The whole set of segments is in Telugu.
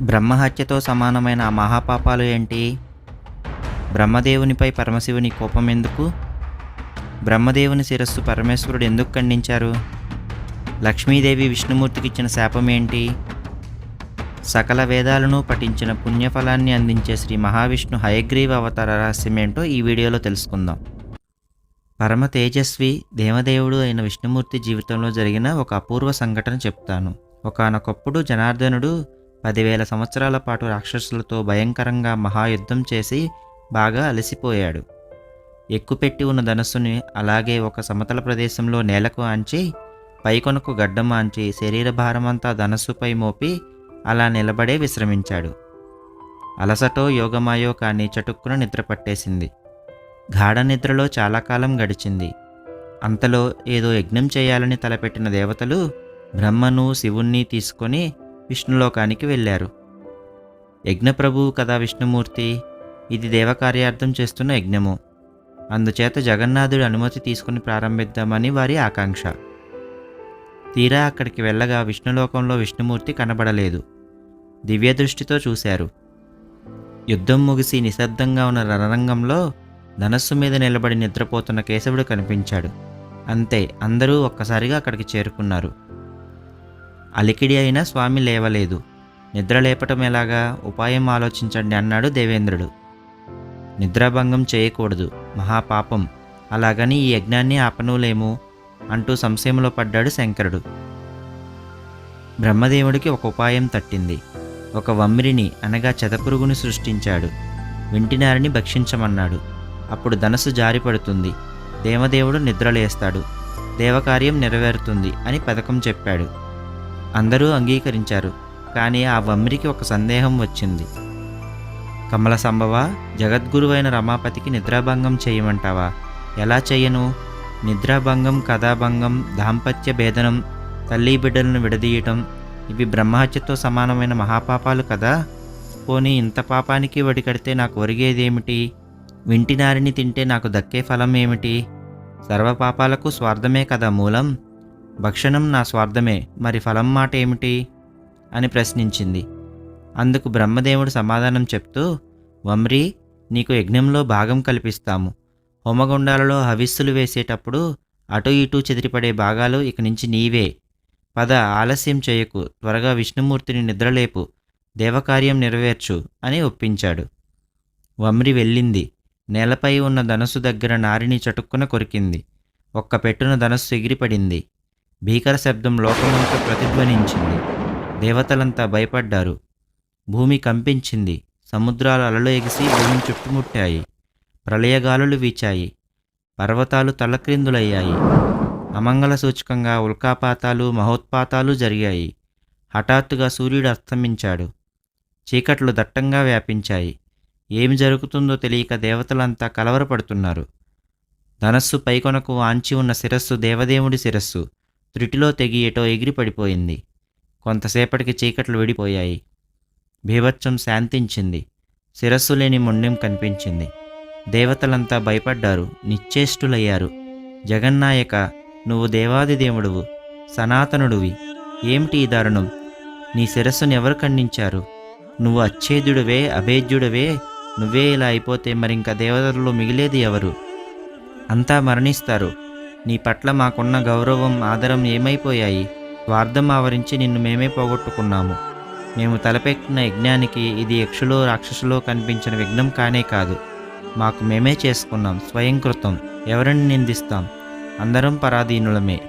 బ్రహ్మహత్యతో సమానమైన ఆ మహాపాపాలు ఏంటి? బ్రహ్మదేవునిపై పరమశివుని కోపం ఎందుకు? బ్రహ్మదేవుని శిరస్సు పరమేశ్వరుడు ఎందుకు ఖండించారు? లక్ష్మీదేవి విష్ణుమూర్తికి ఇచ్చిన శాపం ఏంటి? సకల వేదాలను పఠించిన పుణ్యఫలాన్ని అందించే శ్రీ మహావిష్ణు హయగ్రీవ అవతార రహస్యమేంటో ఈ వీడియోలో తెలుసుకుందాం. పరమ తేజస్వి దేవదేవుడు అయిన విష్ణుమూర్తి జీవితంలో జరిగిన ఒక అపూర్వ సంఘటన చెప్తాను. ఒకానొకప్పుడు జనార్దనుడు పదివేల సంవత్సరాల పాటు రాక్షసులతో భయంకరంగా మహాయుద్ధం చేసి బాగా అలసిపోయాడు. ఎక్కుపెట్టి ఉన్న ధనస్సుని అలాగే ఒక సమతల ప్రదేశంలో నేలకు ఆంచి పైకొనకు గడ్డం ఆంచి శరీర భారమంతా ధనస్సుపై మోపి అలా నిలబడే విశ్రమించాడు. అలసటో యోగమాయో కానీ చటుక్కున నిద్ర పట్టేసింది. గాఢ నిద్రలో చాలా కాలం గడిచింది. అంతలో ఏదో యజ్ఞం చేయాలని తలపెట్టిన దేవతలు బ్రహ్మను శివుణ్ణి తీసుకొని విష్ణులోకానికి వెళ్ళారు. యజ్ఞప్రభువు కదా విష్ణుమూర్తి? ఇది దేవకార్యార్థం చేస్తున్న యజ్ఞము. అందుచేత జగన్నాథుడి అనుమతి తీసుకుని ప్రారంభిద్దామని వారి ఆకాంక్ష. తీరా అక్కడికి వెళ్ళగా విష్ణులోకంలో విష్ణుమూర్తి కనబడలేదు. దివ్యదృష్టితో చూశారు. యుద్ధం ముగిసి నిశ్శబ్దంగా ఉన్న రణరంగంలో ధనస్సు మీద నిలబడి నిద్రపోతున్న కేశవుడు కనిపించాడు. అంతే అందరూ ఒక్కసారిగా అక్కడికి చేరుకున్నారు. అలికిడి అయినా స్వామి లేవలేదు. నిద్ర లేపటం ఎలాగా? ఉపాయం ఆలోచించండి అన్నాడు దేవేంద్రుడు. నిద్రాభంగం చేయకూడదు. మహాపాపం అలాగని ఈ యజ్ఞాన్ని ఆపనులేము అంటూ సంశయంలో పడ్డాడు శంకరుడు. బ్రహ్మదేవుడికి ఒక ఉపాయం తట్టింది. ఒక వమ్మిరిని అనగా చెదపురుగుని సృష్టించాడు. వింటినారిని భక్షించమన్నాడు. అప్పుడు ధనస్సు జారిపడుతుంది. దేవదేవుడు నిద్రలేస్తాడు. దేవకార్యం నెరవేరుతుంది అని పథకం చెప్పాడు. అందరూ అంగీకరించారు కానీ ఆ వమ్మిరికి ఒక సందేహం వచ్చింది. కమల సంభవ జగద్గురువైన రమాపతికి నిద్రాభంగం చేయమంటావా? ఎలా చేయను? నిద్రాభంగం కథాభంగం దాంపత్య భేదనం తల్లి బిడ్డలను విడదీయటం ఇవి బ్రహ్మహత్యతో సమానమైన మహాపాపాలు కదా? పోనీ ఇంత పాపానికి వడికడితే నాకు ఒరిగేదేమిటి? వింటినారిని తింటే నాకు దక్కే ఫలం ఏమిటి సర్వపాపాలకు స్వార్థమే కదా మూలం? భక్షణం నా స్వార్థమే మరి ఫలం మాట ఏమిటి? అని ప్రశ్నించింది. అందుకు బ్రహ్మదేవుడు సమాధానం చెప్తూ వమ్రి నీకు యజ్ఞంలో భాగం కల్పిస్తాము. హోమగుండాలలో హవిస్సులు వేసేటప్పుడు అటు ఇటు చెదిరిపడే భాగాలు ఇక నుంచి నీవే. పద ఆలస్యం చేయకు. త్వరగా విష్ణుమూర్తిని నిద్రలేపు. దేవకార్యం నెరవేర్చు అని ఒప్పించాడు. వమ్రి వెళ్ళింది. నేలపై ఉన్న ధనస్సు దగ్గర నారిని చటుక్కున కొరికింది. ఒక్క పెట్టున ధనస్సు ఎగిరిపడింది. భీకర శబ్దం లోకమంతా ప్రతిధ్వనించింది. దేవతలంతా భయపడ్డారు. భూమి కంపించింది. సముద్రాలు అలలు ఎగిసి భూమిని చుట్టుముట్టాయి. ప్రళయగాలులు వీచాయి. పర్వతాలు తలక్రిందులయ్యాయి. అమంగళ సూచకంగా ఉల్కాపాతాలు మహోత్పాతాలు జరిగాయి. హఠాత్తుగా సూర్యుడు అస్తమించాడు. చీకట్లు దట్టంగా వ్యాపించాయి. ఏమి జరుగుతుందో తెలియక దేవతలంతా కలవరపడుతున్నారు. ధనస్సు పైకొనకు ఆంచి ఉన్న శిరస్సు దేవదేవుడి శిరస్సు. త్రిటిలో తెగి ఎటో ఎగిరి పడిపోయింది కొంతసేపటికి చీకట్లు విడిపోయాయి. భీభత్సం శాంతించింది. శిరస్సు లేని మొండెం కనిపించింది. దేవతలంతా భయపడ్డారు. నిశ్చేష్టులయ్యారు. జగన్నాయక నువ్వు దేవాదిదేవుడువు సనాతనుడివి. ఏమిటి ఈ దారుణం? నీ శిరస్సును ఎవరు ఖండించారు? నువ్వు అచ్ఛేదుడివే అభేద్యుడివే? నువ్వే ఇలా అయిపోతే మరింక దేవతల్లో మిగిలేది ఎవరు? అంతా మరణిస్తారు. నీ పట్ల మాకున్న గౌరవం ఆదరం ఏమైపోయాయి? స్వార్థం ఆవరించి నిన్ను మేమే పోగొట్టుకున్నాము. మేము తలపెట్టిన యజ్ఞానికి ఇది యక్షులో రాక్షసులో కనిపించిన విఘ్నం కానే కాదు. మాకు మేమే చేసుకున్నాం స్వయంకృతం ఎవరిని నిందిస్తాం? అందరం పరాధీనులమే.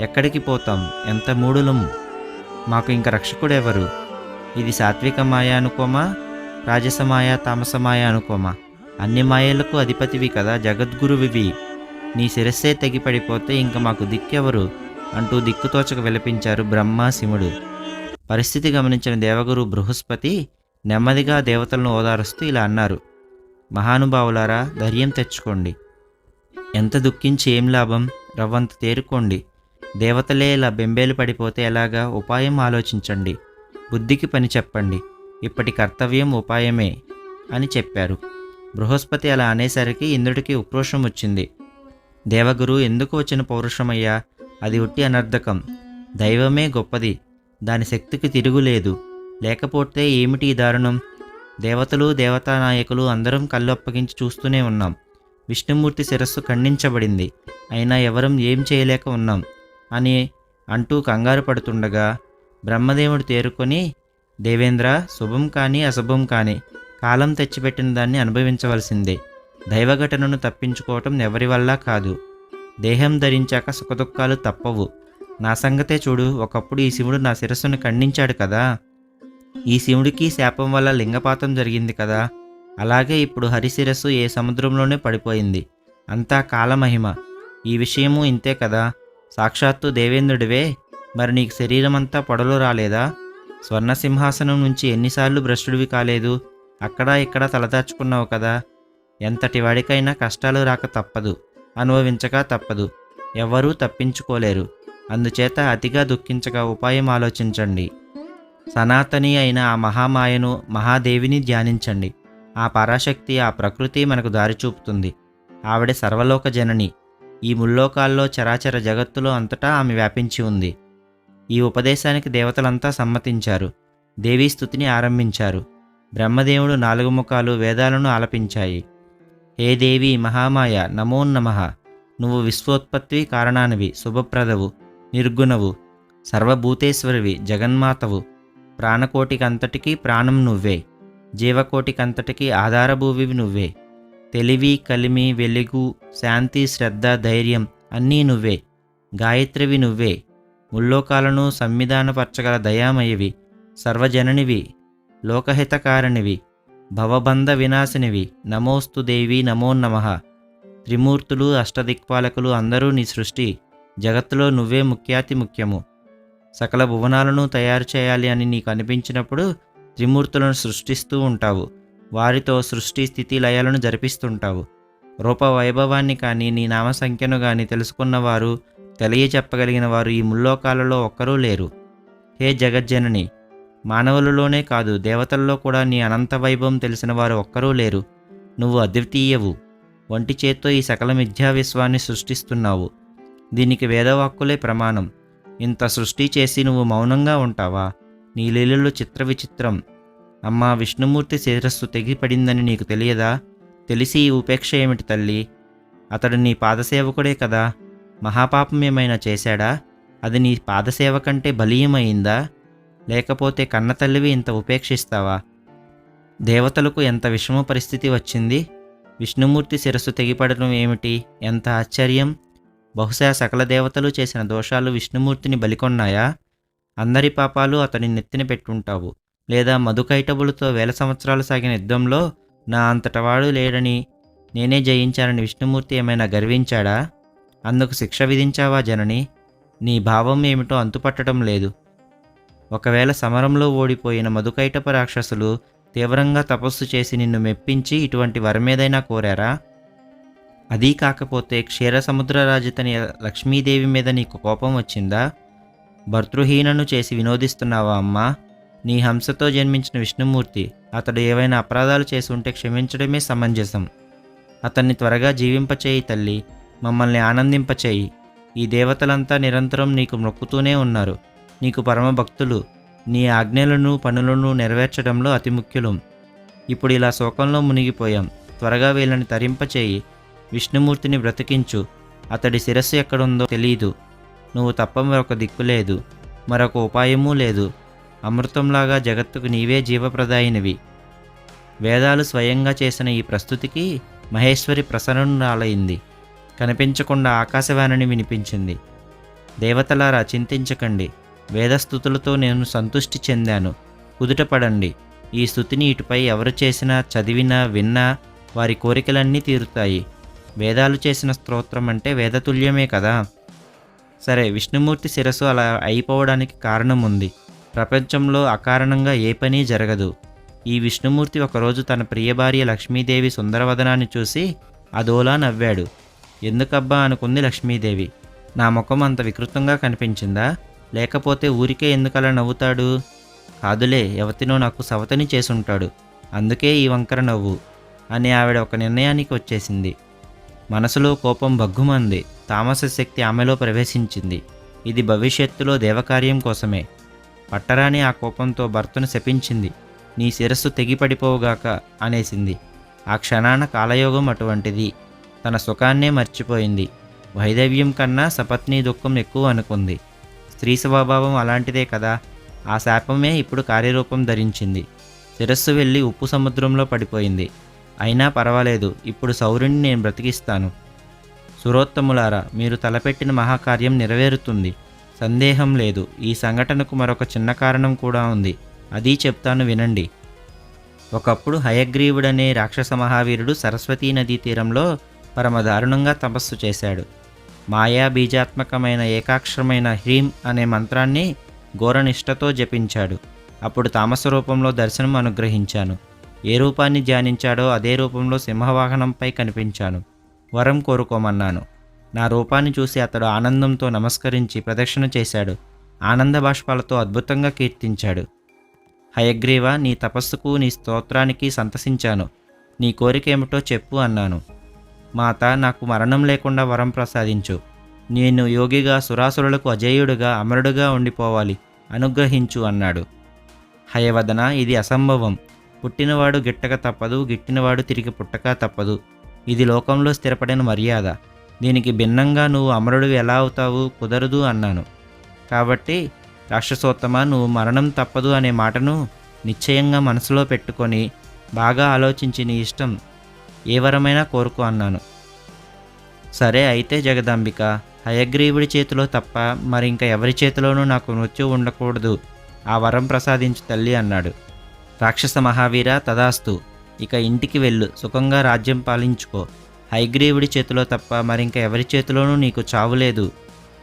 ఎక్కడికి పోతాం? ఎంత మూడులం మాకు ఇంక రక్షకుడెవరు? ఇది సాత్విక మాయ అనుకోమా? రాజసమాయ తామసమాయ అనుకోమా? అన్ని మాయలకు అధిపతివి కదా జగద్గురువివి. నీ శిరస్సే తెగిపడిపోతే ఇంక మాకు దిక్కెవరు? అంటూ దిక్కుతోచక విలపించారు బ్రహ్మ శివుడు పరిస్థితి గమనించిన దేవగురు బృహస్పతి నెమ్మదిగా దేవతలను ఓదారుస్తూ ఇలా అన్నారు. మహానుభావులారా ధైర్యం తెచ్చుకోండి. ఎంత దుఃఖించి ఏం లాభం? రవ్వంత తేరుకోండి. దేవతలే ఇలా బెంబేలు పడిపోతే ఎలాగా? ఉపాయం ఆలోచించండి. బుద్ధికి పని చెప్పండి. ఇప్పటి కర్తవ్యం ఉపాయమే అని చెప్పారు. బృహస్పతి అలా అనేసరికి ఇంద్రుడికి ఉక్రోషం వచ్చింది. దేవగురు ఎందుకు వచ్చిన పౌరుషమయ్యా? అది ఉట్టి అనర్ధకం దైవమే గొప్పది. దాని శక్తికి తిరుగులేదు లేకపోతే ఏమిటి ఈ దారుణం? దేవతలు దేవతా నాయకులు అందరం కళ్ళు అప్పగించి చూస్తూనే ఉన్నాం. విష్ణుమూర్తి శిరస్సు ఖండించబడింది. అయినా ఎవరం ఏం చేయలేక ఉన్నాం. అని అంటూ కంగారు పడుతుండగా బ్రహ్మదేవుడు తేరుకొని దేవేంద్ర శుభం కానీ అశుభం కానీ కాలం తెచ్చిపెట్టిన దాన్ని అనుభవించవలసిందే. దైవఘటనను తప్పించుకోవటం ఎవరి వల్ల కాదు. దేహం ధరించాక సుఖదుఖాలు తప్పవు. నా సంగతే చూడు ఒకప్పుడు ఈ శివుడు నా శిరస్సును ఖండించాడు కదా. ఈ శివుడికి శాపం వల్ల లింగపాతం జరిగింది కదా. అలాగే ఇప్పుడు హరిశిరస్సు ఏ సముద్రంలోనే పడిపోయింది. అంతా కాలమహిమ. ఈ విషయము ఇంతే కదా. సాక్షాత్తు దేవేంద్రుడివే. మరి నీకు శరీరం అంతా పొడలు రాలేదా? స్వర్ణ సింహాసనం నుంచి ఎన్నిసార్లు భ్రష్టుడివి కాలేదు. అక్కడ ఇక్కడ తలదాచుకున్నావు కదా. ఎంతటి వాడికైనా కష్టాలు రాక తప్పదు అనుభవించక తప్పదు ఎవ్వరూ తప్పించుకోలేరు. అందుచేత అతిగా దుఃఖించక ఉపాయం ఆలోచించండి. సనాతని అయిన ఆ మహామాయను మహాదేవిని ధ్యానించండి. ఆ పరాశక్తి ఆ ప్రకృతి మనకు దారి చూపుతుంది. ఆవిడ సర్వలోక జనని. ఈ ముల్లోకాల్లో చరాచర జగత్తులో అంతటా ఆమె వ్యాపించి ఉంది. ఈ ఉపదేశానికి దేవతలంతా సమ్మతించారు. దేవీ స్థుతిని ఆరంభించారు. బ్రహ్మదేవుడు నాలుగు ముఖాలు వేదాలను ఆలపించాయి. హే దేవి మహామాయ నమో నమః. నువ్వు విశ్వోత్పత్తి కారణానివి శుభప్రదవు నిర్గుణవు సర్వభూతేశ్వరివి జగన్మాతవు. ప్రాణకోటికంతటికీ ప్రాణం నువ్వే. జీవకోటికంతటికీ ఆధారభూవివి నువ్వే. తెలివి కలిమి వెలుగు శాంతి శ్రద్ధ ధైర్యం అన్నీ నువ్వే. గాయత్రివి నువ్వే. ముల్లోకాలను సంవిధానపరచగల దయామయవి సర్వజననివి లోకహితకారిణివి. భవబంధ వినాశినివి. నమోస్తు దేవి నమో నమః. త్రిమూర్తులు అష్టదిక్పాలకులు అందరూ నీ సృష్టి. జగత్తులో నువ్వే ముఖ్యాతి ముఖ్యము. సకల భువనాలను తయారు చేయాలి అని నీకు అనిపించినప్పుడు త్రిమూర్తులను సృష్టిస్తూ ఉంటావు. వారితో సృష్టి స్థితి లయాలను జరిపిస్తుంటావు. రూప వైభవాన్ని కానీ నీ నామ సంఖ్యను కానీ తెలుసుకున్నవారు తెలియచెప్పగలిగిన వారు ఈ ముల్లోకాలలో ఒక్కరూ లేరు. హే జగజ్జనని మానవులలోనే కాదు దేవతల్లో కూడా నీ అనంత వైభవం తెలిసిన వారు ఒక్కరూ లేరు. నువ్వు అద్వితీయవు. ఒంటి చేత్తో ఈ సకల మిథ్యా విశ్వాన్ని సృష్టిస్తున్నావు. దీనికి వేదవాక్కులే ప్రమాణం. ఇంత సృష్టి చేసి నువ్వు మౌనంగా ఉంటావా? నీ లీలలు చిత్ర విచిత్రం. అమ్మా విష్ణుమూర్తి శిరస్సు తెగిపడిందని నీకు తెలియదా? తెలిసి ఈ ఉపేక్ష ఏమిటి తల్లి? అతడు నీ పాదసేవకుడే కదా. మహాపాపం ఏమైనా చేశాడా? అది నీ పాదసేవ కంటే బలీయమైందా? లేకపోతే కన్నతల్లివి ఇంత ఉపేక్షిస్తావా? దేవతలకు ఎంత విషమ పరిస్థితి వచ్చింది. విష్ణుమూర్తి శిరస్సు తెగిపడడం ఏమిటి? ఎంత ఆశ్చర్యం! బహుశా సకల దేవతలు చేసిన దోషాలు విష్ణుమూర్తిని బలికొన్నాయా? అందరి పాపాలు అతని నెత్తిన పెట్టుంటావు. లేదా మధుకైటబులతో వేల సంవత్సరాలు సాగిన యుద్ధంలో నా అంతటవాడు లేడని నేనే జయించానని విష్ణుమూర్తి ఏమైనా గర్వించాడా? అందుకు శిక్ష విధించావా జనని? నీ భావం ఏమిటో అంతుపట్టడం లేదు. ఒకవేళ సమరంలో ఓడిపోయిన మధుకైటప రాక్షసులు తీవ్రంగా తపస్సు చేసి నిన్ను మెప్పించి ఇటువంటి వరమేదైనా కోరారా? అదీ కాకపోతే క్షీరసముద్రరాజితని లక్ష్మీదేవి మీద నీకు కోపం వచ్చిందా? భర్తృహీనను చేసి వినోదిస్తున్నావా అమ్మా? నీ హంసతో జన్మించిన విష్ణుమూర్తి అతడు ఏవైనా అపరాధాలు చేసి ఉంటే క్షమించడమే సమంజసం. అతన్ని త్వరగా జీవింపచేయి తల్లి మమ్మల్ని ఆనందింపచేయి. ఈ దేవతలంతా నిరంతరం నీకు మొక్కుతూనే ఉన్నారు. నీకు పరమ భక్తులు నీ ఆజ్ఞలను పనులను నెరవేర్చడంలో అతి ముఖ్యులు. ఇప్పుడు ఇలా శోకంలో మునిగిపోయాం. త్వరగా వీళ్ళని తరింపచేయి. విష్ణుమూర్తిని బ్రతికించు. అతడి శిరస్సు ఎక్కడుందో తెలియదు నువ్వు తప్ప మరొక దిక్కు లేదు. మరొక ఉపాయమూ లేదు. అమృతంలాగా జగత్తుకు నీవే జీవప్రదాయినివి. వేదాలు స్వయంగా చేసిన ఈ ప్రస్తుతికి మహేశ్వరి ప్రసన్నురాలైంది. కనిపించకుండా ఆకాశవాణిని వినిపించింది. దేవతలారా చింతించకండి. వేదస్థుతులతో నేను సంతుష్టి చెందాను. కుదుటపడండి ఈ స్థుతిని ఇటుపై ఎవరు చేసినా చదివినా విన్నా వారి కోరికలన్నీ తీరుతాయి. వేదాలు చేసిన స్తోత్రం అంటే వేదతుల్యమే కదా? సరే విష్ణుమూర్తి శిరస్సు అలా అయిపోవడానికి కారణం ఉంది ప్రపంచంలో అకారణంగా ఏ పని జరగదు. ఈ విష్ణుమూర్తి ఒకరోజు తన ప్రియ భార్య లక్ష్మీదేవి సుందరవదనాన్ని చూసి అదోలా నవ్వాడు. ఎందుకబ్బా అనుకుంది లక్ష్మీదేవి? నా ముఖం అంత వికృతంగా కనిపించిందా? లేకపోతే ఊరికే ఎందుకలా నవ్వుతాడు? కాదులే ఎవతినో నాకు సవతని చేసుంటాడు. అందుకే ఈ వంకర నవ్వు అని ఆవిడ ఒక నిర్ణయానికి వచ్చేసింది. మనసులో కోపం భగ్గుమంది. తామస శక్తి ఆమెలో ప్రవేశించింది. ఇది భవిష్యత్తులో దేవకార్యం కోసమే. పట్టరాని ఆ కోపంతో భర్తను శపించింది. నీ శిరస్సు తెగిపడిపోవుగాక అనేసింది. ఆ క్షణాన కాలయోగం అటువంటిది. తన సుఖాన్నే మర్చిపోయింది. వైదవ్యం కన్నా సపత్ని దుఃఖం ఎక్కువ అనుకుంది. స్త్రీ స్వభావం అలాంటిదే కదా. ఆ శాపమే ఇప్పుడు కార్యరూపం ధరించింది. శిరస్సు వెళ్ళి ఉప్పు సముద్రంలో పడిపోయింది. అయినా పర్వాలేదు ఇప్పుడు సౌరుని నేను బ్రతికిస్తాను. సురోత్తములారా మీరు తలపెట్టిన మహాకార్యం నెరవేరుతుంది. సందేహం లేదు. ఈ సంఘటనకు మరొక చిన్న కారణం కూడా ఉంది. అది చెప్తాను వినండి. ఒకప్పుడు హయగ్రీవుడనే రాక్షస మహావీరుడు సరస్వతీ నదీ తీరంలో పరమ దారుణంగా తపస్సు చేశాడు. మాయా బీజాత్మకమైన ఏకాక్షరమైన హ్రీం అనే మంత్రాన్ని ఘోరనిష్టతో జపించాడు. అప్పుడు తామస రూపంలో దర్శనం అనుగ్రహించాను. ఏ రూపాన్ని ధ్యానించాడో అదే రూపంలో సింహవాహనంపై కనిపించాను. వరం కోరుకోమన్నాను. నా రూపాన్ని చూసి అతడు ఆనందంతో నమస్కరించి ప్రదక్షిణ చేశాడు. ఆనంద బాష్పాలతో అద్భుతంగా కీర్తించాడు. హయగ్రీవ నీ తపస్సుకు నీ స్తోత్రానికి సంతసించాను. నీ కోరికేమిటో చెప్పు అన్నాను. మాత నాకు మరణం లేకుండా వరం ప్రసాదించు. నేను యోగిగా సురాసురులకు అజేయుడుగా అమరుడుగా ఉండిపోవాలి. అనుగ్రహించు అన్నాడు. హయవదన ఇది అసంభవం. పుట్టినవాడు గిట్టక తప్పదు గిట్టినవాడు తిరిగి పుట్టక తప్పదు. ఇది లోకంలో స్థిరపడిన మర్యాద. దీనికి భిన్నంగా నువ్వు అమరుడు ఎలా అవుతావు కుదరదు అన్నాను. కాబట్టి రాక్షసోత్తమ నువ్వు మరణం తప్పదు అనే మాటను నిశ్చయంగా మనసులో పెట్టుకొని బాగా ఆలోచించి నీ ఇష్టం ఏ వరమైనా కోరుకో అన్నాను. సరే అయితే జగదాంబిక హయగ్రీవుడి చేతిలో తప్ప మరి ఇంకా ఎవరి చేతిలోనూ నాకు మృత్యు ఉండకూడదు. ఆ వరం ప్రసాదించు తల్లి అన్నాడు. రాక్షస మహావీర తదాస్తు ఇక ఇంటికి వెళ్ళు సుఖంగా రాజ్యం పాలించుకో. హైగ్రీవుడి చేతిలో తప్ప మరింక ఎవరి చేతిలోనూ నీకు చావులేదు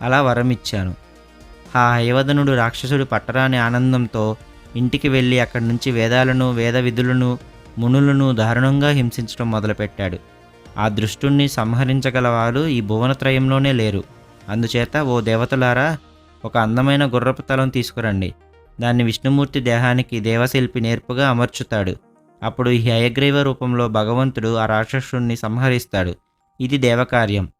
అలా వరం ఇచ్చాను ఆ హయవదనుడు రాక్షసుడు పట్టరాని ఆనందంతో ఇంటికి వెళ్ళి అక్కడి నుంచి వేదాలను వేద విధులను మునులను దారుణంగా హింసించడం మొదలుపెట్టాడు. ఆ దృష్టుణ్ణి సంహరించగలవారు ఈ భువనత్రయంలోనే లేరు. అందుచేత ఓ దేవతలారా ఒక అందమైన గుర్రపు తలం తీసుకురండి. దాన్ని విష్ణుమూర్తి దేహానికి దేవశిల్పి నేర్పుగా అమర్చుతాడు. అప్పుడు ఈ హయగ్రీవ రూపంలో భగవంతుడు ఆ రాక్షసుణ్ణి సంహరిస్తాడు. ఇది దేవకార్యం.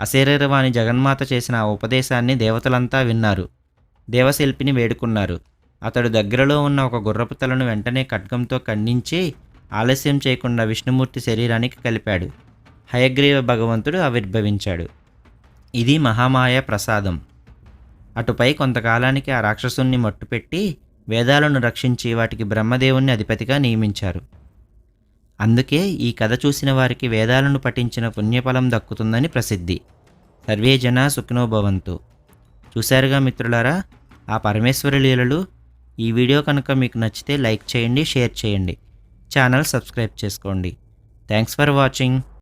అశరీరవాణి జగన్మాత చేసిన ఆ ఉపదేశాన్ని దేవతలంతా విన్నారు. దేవశిల్పిని వేడుకున్నారు. అతడు దగ్గరలో ఉన్న ఒక గుర్రపు తలను వెంటనే ఖడ్గంతో ఖండించి ఆలస్యం చేయకుండా విష్ణుమూర్తి శరీరానికి కలిపాడు. హయగ్రీవ భగవంతుడు ఆవిర్భవించాడు. ఇది మహామాయ ప్రసాదం. అటుపై కొంతకాలానికి ఆ రాక్షసుణ్ణి మట్టుపెట్టి వేదాలను రక్షించి వాటికి బ్రహ్మదేవుణ్ణి అధిపతిగా నియమించారు. అందుకే ఈ కథ చూసిన వారికి వేదాలను పఠించిన పుణ్యఫలం దక్కుతుందని ప్రసిద్ధి. సర్వే జన సుఖినోభవంతు చూశారుగా మిత్రులారా ఆ పరమేశ్వరి లీలలు ఈ వీడియో కనుక మీకు నచ్చితే లైక్ చేయండి షేర్ చేయండి. ఛానల్ సబ్స్క్రైబ్ చేసుకోండి. Thanks for watching